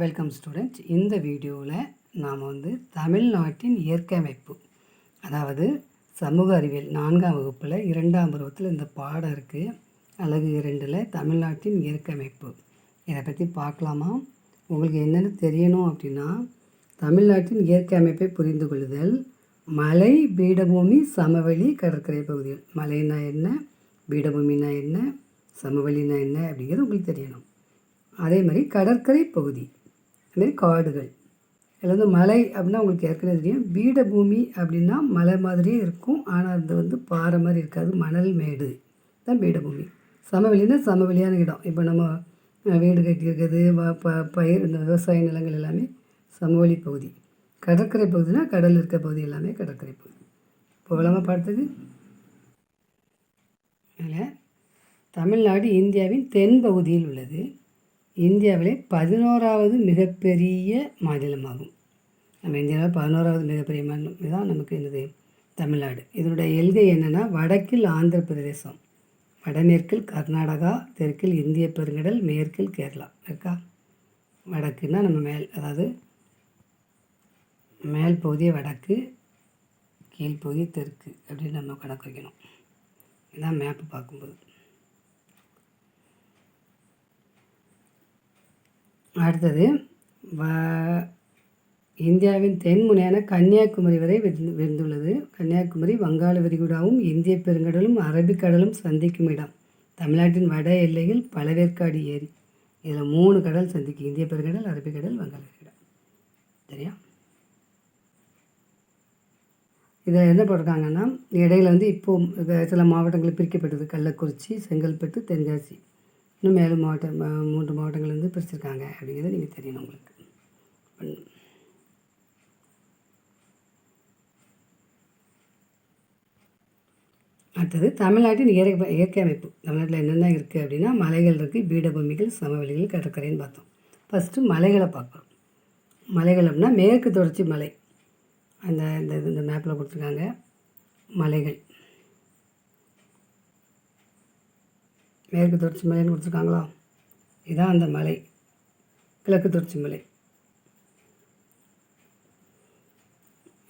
Welcome students இந்த வீடியோவில் நாம் வந்து தமிழ்நாட்டின் இயற்கை அமைப்பு அதாவது சமூக அறிவியல் நான்காம் வகுப்பில் இரண்டாம் பருவத்தில் இந்த பாடம் இருக்குது அழகு இரண்டில் தமிழ்நாட்டின் இயற்கை அமைப்பு. இதை பற்றி பார்க்கலாமா? உங்களுக்கு என்னென்னு தெரியணும் அப்படின்னா தமிழ்நாட்டின் இயற்கை அமைப்பை புரிந்து கொள்ளுதல் மலை பீடபூமி சமவெளி கடற்கரை பகுதிகள். மலைனா என்ன? பீடபூமினா என்ன? சமவெளினா என்ன அப்படிங்கிறது உங்களுக்கு தெரியணும். அதே மாதிரி கடற்கரை பகுதி. அதுமாரி காடுகள். இதில் வந்து மலை அப்படின்னா உங்களுக்கு ஏற்கனவே தெரியும். பீடபூமி அப்படின்னா மலை மாதிரியே இருக்கும். ஆனால் அது வந்து பாறை மாதிரி இருக்காது. மணல் மேடு தான் பீடபூமி. சமவெளின்னா சமவெளியான இடம். இப்போ நம்ம வீடு கட்டியிருக்கிறது ப பயிர் இந்த விவசாய நிலங்கள் எல்லாமே சமவெளி பகுதி. கடற்கரை பகுதினா கடல் இருக்க பகுதி எல்லாமே கடற்கரை பகுதி. போகலாமா பார்த்தது அதில் தமிழ்நாடு இந்தியாவின் தென் பகுதியில் உள்ளது. இந்தியாவிலே பதினோராவது மிகப்பெரிய மாநிலமாகும். நம்ம இந்தியாவில் பதினோராவது மிகப்பெரிய மாநிலம் இதுதான் நமக்கு என்னது? தமிழ்நாடு. இதனுடைய எல்கை என்னென்னா வடக்கில் ஆந்திர பிரதேசம் வடமேற்கில் கர்நாடகா தெற்கில் இந்திய பெருங்கடல் மேற்கில் கேரளா. இருக்கா வடக்குன்னா நம்ம மேல் அதாவது மேல் பகுதியை வடக்கு கீழ்ப்பகுதி தெற்கு அப்படின்னு நம்ம கணக்கு வைக்கணும். இதான் மேப்பு பார்க்கும்போது. அடுத்தது வ இந்தியாவின் தென்முனையான கன்னியாகுமரி வரை விரிந்து விரிந்துள்ளது கன்னியாகுமரி வங்காள விரிகுடாவும் இந்திய பெருங்கடலும் அரபிக்கடலும் சந்திக்கும் இடம். தமிழ்நாட்டின் வட எல்லையில் பழவேற்காடு ஏரி. இதில் மூணு கடல் சந்திக்கும் இந்திய பெருங்கடல் அரபிக்கடல் வங்காள விரிகுடா சரியா? இதில் என்ன போட்டிருக்காங்கன்னா இடையில வந்து இப்போது சில மாவட்டங்கள் பிரிக்கப்பட்டது. கள்ளக்குறிச்சி செங்கல்பட்டு தென்காசி. இன்னும் மேலும் மாவட்டம் மூன்று மாவட்டங்கள்லேருந்து பிரிச்சிருக்காங்க அப்படிங்கிறது நீங்கள் தெரியணும் உங்களுக்கு. அடுத்தது தமிழ்நாட்டின் இயற்கை இயற்கை அமைப்பு. தமிழ்நாட்டில் என்னென்ன இருக்குது அப்படின்னா மலைகள் இருக்குது பீடபூமிகள் சமவெளிகள் கடற்கரைன்னு பார்த்தோம். ஃபஸ்ட்டு மலைகளை பார்க்குறோம் மலைகள் அப்படின்னா மேற்கு தொடர்ச்சி மலை. அந்த இந்த இது இந்த மேப்பில் கொடுத்துருக்காங்க மலைகள். மேற்கு தொடர்ச்சி மலைன்னு கொடுத்துருக்காங்களா? இதுதான் அந்த மலை. கிழக்கு தொடர்ச்சி மலை.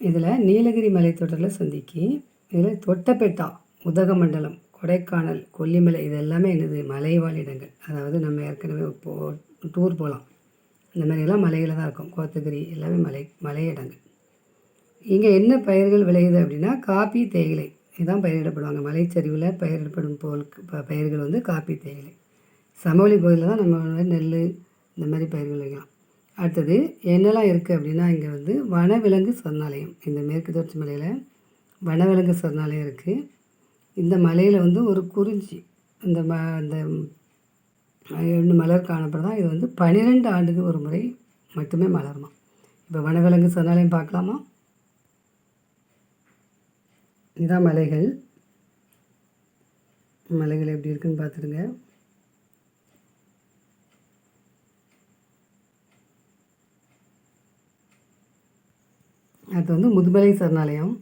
இதில் நீலகிரி மலைத்தொடரில் சந்திக்கு. இதில் தொட்டபெட்டா உதகமண்டலம் கொடைக்கானல் கொல்லிமலை இது எல்லாமே என்னது? மலைவாழ் இடங்கள். அதாவது நம்ம ஏற்கனவே போ டூர் போகலாம் இந்த மாதிரியெல்லாம் மலையில் தான் இருக்கும். கோத்தகிரி எல்லாமே மலை மலை இடங்கள். இங்கே என்ன பயிர்கள் விளையுது அப்படின்னா காப்பி தேயிலை. இதுதான் பயிரிடப்படுவாங்க. மலைச்சரிவில் பயிரிடப்படும் போல் பயிர்கள் வந்து காப்பி தேயிலை. சமவெளி பகுதியில் தான் நம்ம வந்து நெல் இந்த மாதிரி பயிர்கள் வைக்கலாம். அடுத்தது என்னெல்லாம் இருக்குது அப்படின்னா இங்கே வந்து வனவிலங்கு சரணாலயம். இந்த மேற்கு தொடர்ச்சி மலையில் வனவிலங்கு சரணாலயம் இருக்குது இந்த மலையில் வந்து ஒரு குறிஞ்சி இந்த ம இந்த ரெண்டு மலர் காணப்படுதான் இது வந்து பன்னிரெண்டு ஆண்டுக்கு ஒரு முறை மட்டுமே மலருமா இப்போ வனவிலங்கு சரணாலயம் பார்க்கலாமா? இதான் மலைகள் மலைகள் எப்படி இருக்குன்னு பார்த்துருங்க அடுத்து வந்து முதுமலை சரணாலயம்.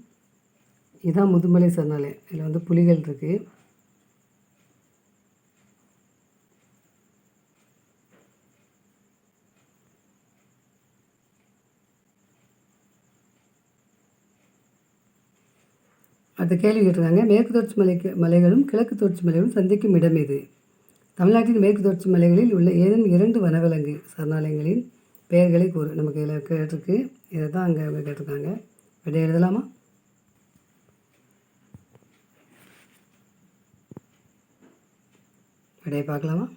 இதுதான் முதுமலை சரணாலயம். இதில் வந்து புலிகள் இருக்குது அடுத்த கேள்வி கேட்டிருக்காங்க. மேற்கு தொடர்ச்சி மலைக்கு மலைகளும் கிழக்கு தொடர்ச்சி மலைகளும் சந்திக்கும் இடம் எது? தமிழ்நாட்டின் மேற்கு தொடர்ச்சி மலைகளில் உள்ள ஏதேனும் இரண்டு வனவிலங்கு சரணாலயங்களின் பெயர்களை கூறு. நமக்கு இதில் கேட்டிருக்கு. இதை தான் அங்கே கேட்டிருக்காங்க. விடை எழுதலாமா? விடையை பார்க்கலாமா?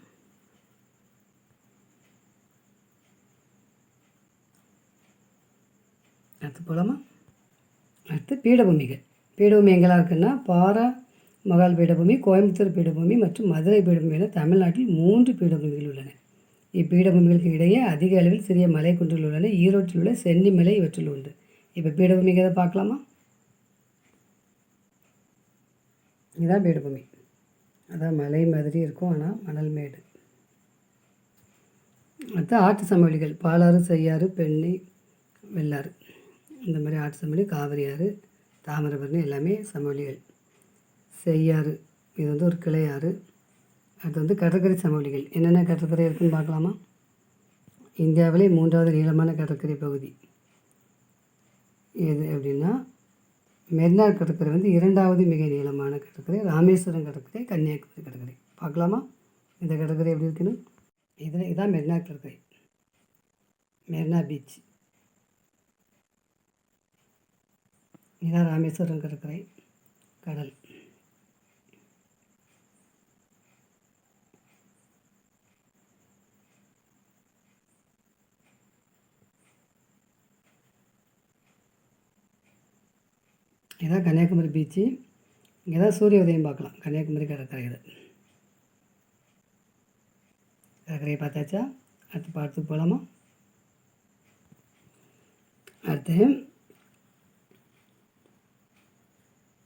அடுத்து போகலாமா அடுத்து பீடபூமிகள். பீடபூமி எங்கெல்லாம் இருக்குன்னா பாரா மகால் பீடபூமி கோயம்புத்தூர் பீடபூமி மற்றும் மதுரை பீடபூமி என தமிழ்நாட்டில் மூன்று பீடபூமிகள் உள்ளன. இப்பீடபூமிகளுக்கு இடையே அதிக அளவில் சிறிய மலை குன்றுகள் உள்ளன. ஈரோட்டில் உள்ள சென்னிமலை இவற்றில் உண்டு இப்போ பீடபூமிக்கு எதை பார்க்கலாமா? இதுதான் பீடபூமி. அதான் மலை மாதிரி இருக்கும் ஆனால் மணல் மேடு. அடுத்து ஆற்று சமவெளிகள். பாலாறு செய்யாறு பெண்ணை வெள்ளாறு. இந்த மாதிரி ஆற்று சமவெளி காவிரி ஆறு தாமிரபரணி எல்லாமே சமவெளிகள். செய்யாறு இது வந்து ஒரு கிளையாறு. அடுத்து வந்து கடற்கரை சமவெளிகள். என்னென்ன கடற்கரை இருக்குதுன்னு பார்க்கலாமா? இந்தியாவிலே மூன்றாவது நீளமான கடற்கரை பகுதி. எது அப்படின்னா மெரினா கடற்கரை வந்து இரண்டாவது மிக நீளமான கடற்கரை ராமேஸ்வரம் கடற்கரை கன்னியாகுமரி கடற்கரை. பார்க்கலாமா? இந்த கடற்கரை எப்படி இருக்குன்னு? இதில் இதான் மெரினா கடற்கரை. மெரினா பீச். இதான் ராமேஸ்வரம் கடற்கரை கடல். இதான் கன்னியாகுமரி பீச்சு இங்கே தான் சூரிய உதயம் பார்க்கலாம். கன்னியாகுமரி கடற்கரை இது. கடற்கரையை பார்த்தாச்சா? அடுத்து பாடத்துக்கு போகலாமா அடுத்து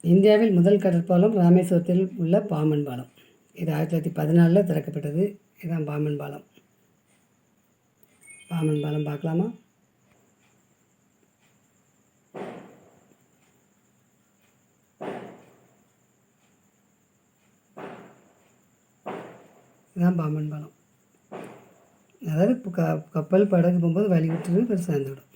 இந்தியாவில் முதல் கடற்பாலம் ராமேஸ்வரத்தில் உள்ள பாம்பன் பாலம் இது ஆயிரத்தி தொள்ளாயிரத்தி பதினாலில் திறக்கப்பட்டது. இதுதான் பாம்பன் பாலம் பாம்பன் பாலம் பார்க்கலாமா? இதுதான் பாம்பன் பாலம் அதாவது க கப்பல் படகு போகும்போது வழி விட்டுரு பெருசாக சேர்ந்துவிடும்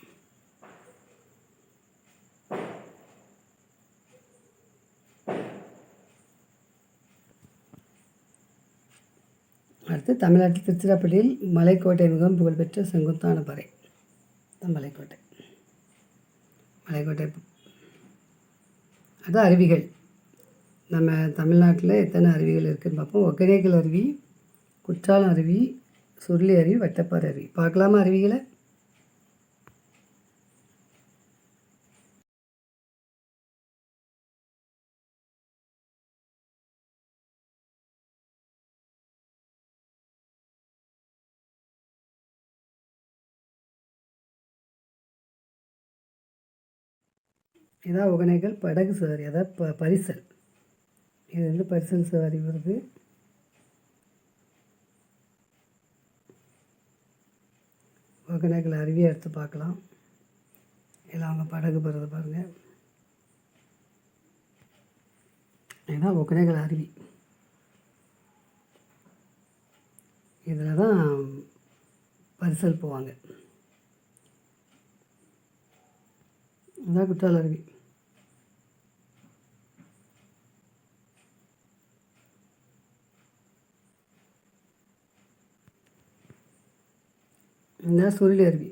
அடுத்து தமிழ்நாட்டில் திருச்சிராப்பள்ளியில் மலைக்கோட்டை மிகவும் புகழ்பெற்ற செங்குத்தான பாறை. தான் மலைக்கோட்டை. மலைக்கோட்டை. அது அருவிகள். நம்ம தமிழ்நாட்டில் எத்தனை அருவிகள் இருக்குதுன்னு பார்ப்போம். ஒகேனேக்கல் அருவி குற்றாலம் அருவி சுருளி அருவி வட்டப்பாறை அருவி. பார்க்கலாமா அருவிகளை? இதான் ஒகேனக்கல் படகு சவாரி அதாவது ப பரிசல். இது வந்து பரிசல் சவாரி வருது. ஒகேனக்கல் அருவியை எடுத்து பார்க்கலாம். எல்லாம் அவங்க படகு போகிறது பாருங்கள் இதுதான் ஒகேனக்கல் அருவி. இதில் தான் பரிசல் போவாங்க. இதான் குற்றால அருவி. இந்த சுருளி அருவி.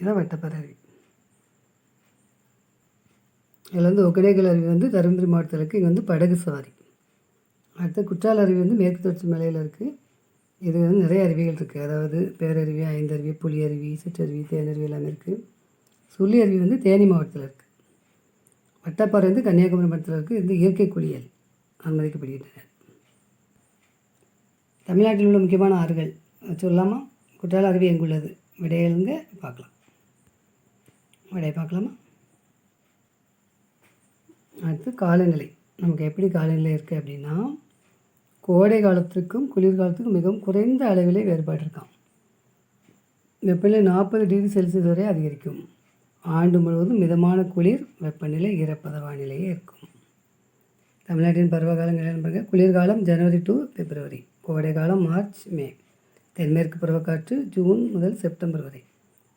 இதான் வட்டப்பாறை அருவி. இதில் வந்து ஒகேனக்கல் அருவி வந்து தருமபுரி மாவட்டத்தில் இருக்குது இங்கே வந்து படகு சவாரி. அடுத்து குற்றால அருவி வந்து மேற்கு தொடர்ச்சி மலையில் இருக்குது இது வந்து நிறைய அருவிகள் இருக்குது அதாவது பேரருவி ஐந்தருவி புலி அருவி சிற்றருவி தேனருவி எல்லாமே இருக்குது சுள்ளி அருவி வந்து தேனி மாவட்டத்தில் இருக்குது வட்டப்பாறை வந்து கன்னியாகுமரி மாவட்டத்தில் இருக்குது இது இயற்கை குளியல் அனுமதிக்கப்படுகின்றன தமிழ்நாட்டில் உள்ள முக்கியமான ஆறுகள். சொல்லலாமா குற்றால அருவி எங்குள்ளது? விடையலுங்க பார்க்கலாம். விடையை பார்க்கலாமா? அடுத்து காலநிலை. நமக்கு எப்படி காலநிலை இருக்குது அப்படின்னா கோடை காலத்திற்கும் குளிர்காலத்துக்கும் மிகவும் குறைந்த அளவிலே வேறுபாடு இருக்காம். வெப்பநிலை நாற்பது டிகிரி செல்சியஸ் வரை அதிகரிக்கும். ஆண்டு முழுவதும் மிதமான குளிர் வெப்பநிலை ஈரப்பத வானிலையே இருக்கும். தமிழ்நாட்டின் பருவகாலங்கள் என்பது குளிர்காலம் ஜனவரி டு பிப்ரவரி கோடைக்காலம் மார்ச் மே தென்மேற்கு பருவக்காற்று ஜூன் முதல் செப்டம்பர் வரை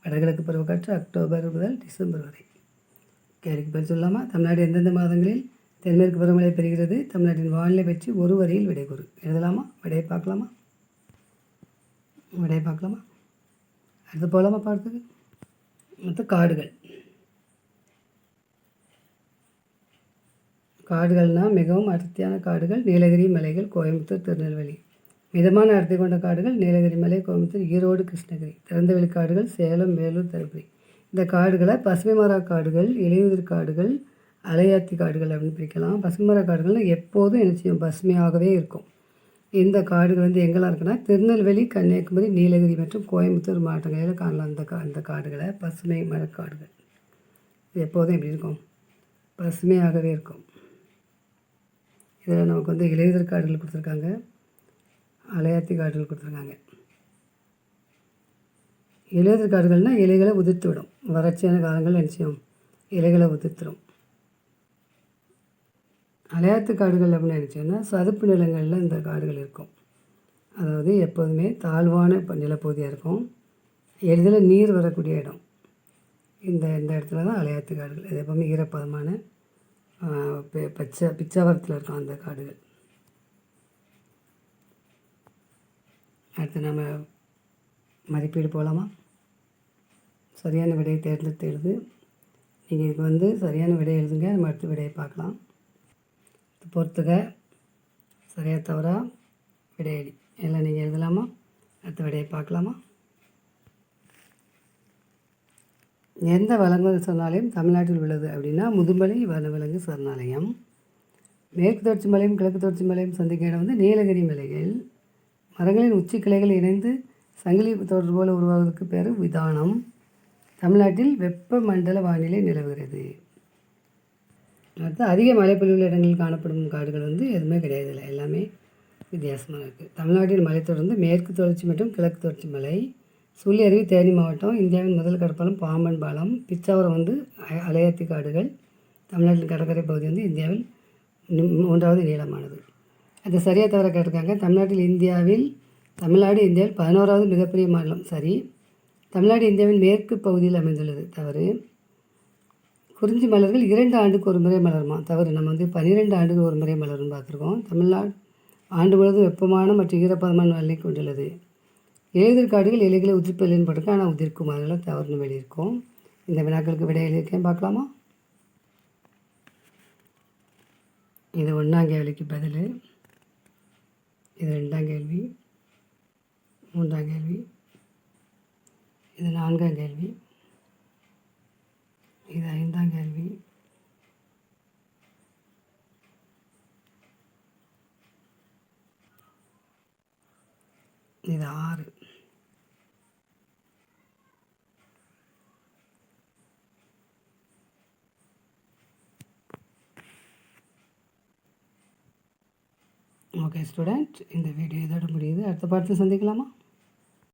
வடகிழக்கு பருவக்காற்று அக்டோபர் முதல் டிசம்பர் வரை. கேள்விக்கு பதில் சொல்லாமா? தமிழ்நாடு எந்தெந்த மாதங்களில் தென்மேற்கு பருவமழை பெறுகிறது? தமிழ்நாட்டின் வானிலை பற்றி ஒரு வரியில் விடை கூறு. எழுதலாமா? விடையை பார்க்கலாமா? விடையை பார்க்கலாமா? அடுத்து போகலாமா பார்த்துக்கு? மற்ற காடுகள். காடுகள்னால் மிகவும் அடர்த்தியான காடுகள். நீலகிரி மலைகள் கோயம்புத்தூர் திருநெல்வேலி. மிதமான அடர்த்தி கொண்ட காடுகள் நீலகிரி மலை கோயம்புத்தூர் ஈரோடு கிருஷ்ணகிரி. திறந்தவெளி காடுகள் சேலம் வேலூர் தருமபுரி. இந்த காடுகளை பசுமைமரா காடுகள் இலையுதிர் காடுகள் அலையாத்தி காடுகள் அப்படின்னு பிரிக்கலாம். பசுமர மர காடுகள்னால் எப்போதும் என்ன செய்யும்? பசுமையாகவே இருக்கும். இந்த காடுகள் வந்து எங்கெல்லாம் இருக்குன்னா திருநெல்வேலி கன்னியாகுமரி நீலகிரி மற்றும் கோயம்புத்தூர் மாவட்டங்களில் காணலாம். அந்த கா அந்த காடுகளை. பசுமை மரக்காடுகள். இது எப்போதும் எப்படி இருக்கும்? பசுமையாகவே இருக்கும். இதில் நமக்கு வந்து இலையுதிர் காடுகள் கொடுத்துருக்காங்க. அலையாத்தி காடுகள் கொடுத்துருக்காங்க. இலையுதிர் காடுகள்னால் இலைகளை உதிர்த்து விடும் வறட்சியான காலங்கள் நினச்சியும் இலைகளை உதிர்த்துடும் அலையாத்து காடுகள் அப்படின்னு நினச்சோன்னா சதுப்பு நிலங்களில் இந்த காடுகள் இருக்கும். அதாவது எப்போதுமே தாழ்வான இப்போ நிலப்பகுதியாக இருக்கும். எளிதில் நீர் வரக்கூடிய இடம். இந்த இந்த இடத்துல தான் அலையாத்து காடுகள். இது எப்போவுமே ஈரப்பதமான பச்சை பிச்சாவரத்தில் இருக்கும் அந்த காடுகள். அடுத்து நம்ம மதிப்பீடு போகலாமா சரியான விடையை தேர்ந்தெடுத்து எழுது. நீங்கள் இதுக்கு வந்து சரியான விடை எழுதுங்க. நம்ம அடுத்த விடையை பார்க்கலாம். பொறுத்துக்க சரியாக சரியா விடையடி. எல்லாம் நீங்கள் எழுதலாமா? அடுத்த விடையை பார்க்கலாமா? எந்த வளங்கள் சரணாலயம் தமிழ்நாட்டில் உள்ளது அப்படின்னா முதுமலை வனவிலங்கு சரணாலயம். மேற்கு தொடர்ச்சி மலையும் கிழக்கு தொடர்ச்சி மலையும் சந்திக்கும் இடம் வந்து நீலகிரி மலைகள். மரங்களின் உச்சி கிளைகள் இணைந்து சங்கிலி தொடர் போல உருவாவதற்கு பேர் விதானம். தமிழ்நாட்டில் வெப்பமண்டல வானிலை நிலவுகிறது. அடுத்து அதிக மழைப்பொழிவுள்ள இடங்களில் காணப்படும் காடுகள் வந்து எதுவுமே கிடையாது இல்லை. எல்லாமே வித்தியாசமாக இருக்குது தமிழ்நாட்டின் மலைத்தொடர் வந்து மேற்கு தொடர்ச்சி மற்றும் கிழக்கு தொடர்ச்சி மலை சுள்ளி அருவி தேனி மாவட்டம் இந்தியாவின் முதல் கடற்பாலம் பாம்பன் பாலம் பிச்சாவரம் வந்து அ- அலையாத்தி காடுகள். தமிழ்நாட்டின் கடற்கரை பகுதி வந்து இந்தியாவில் மூன்றாவது நீளமானது. அது சரியாக தவிர கேட்டிருக்காங்க. தமிழ்நாட்டில் இந்தியாவில் தமிழ்நாடு இந்தியாவில் பதினோராவது மிகப்பெரிய மாநிலம். சரி. தமிழ்நாடு இந்தியாவின் மேற்கு பகுதியில் அமைந்துள்ளது. தவறு. குறிஞ்சி மலர்கள் இரண்டு ஆண்டுக்கு ஒரு முறை மலருமா? தவறு. நம்ம வந்து பன்னிரெண்டு ஆண்டுக்கு ஒரு முறை மலரும் பார்த்துருக்கோம். தமிழ்நாடு ஆண்டு முழுவதும் வெப்பமான மற்றும் ஈரப்பதமான நிலை கொண்டுள்ளது. எழுதிர்காடுகள் இலைகளை உதிர்ப்பதில்லைன்னு படுக்க ஆனால் உதிர்க்கும் அதெல்லாம் தவறுன்னு வெளியிருக்கோம். இந்த வினாக்களுக்கு விடை எழுதியிருக்கேன். பார்க்கலாமா? இது ஒன்றாம் கேள்விக்கு பதில். இது ரெண்டாம் கேள்வி. மூன்றாம் கேள்வி. இது நான்காம் கேள்வி. இது ஐந்தாம் கேள்வி இது ஆறு. ஓகே ஸ்டூடெண்ட் இந்த வீடியோ இதோட முடியுது. அடுத்த பாடத்தை சந்திக்கலாமா?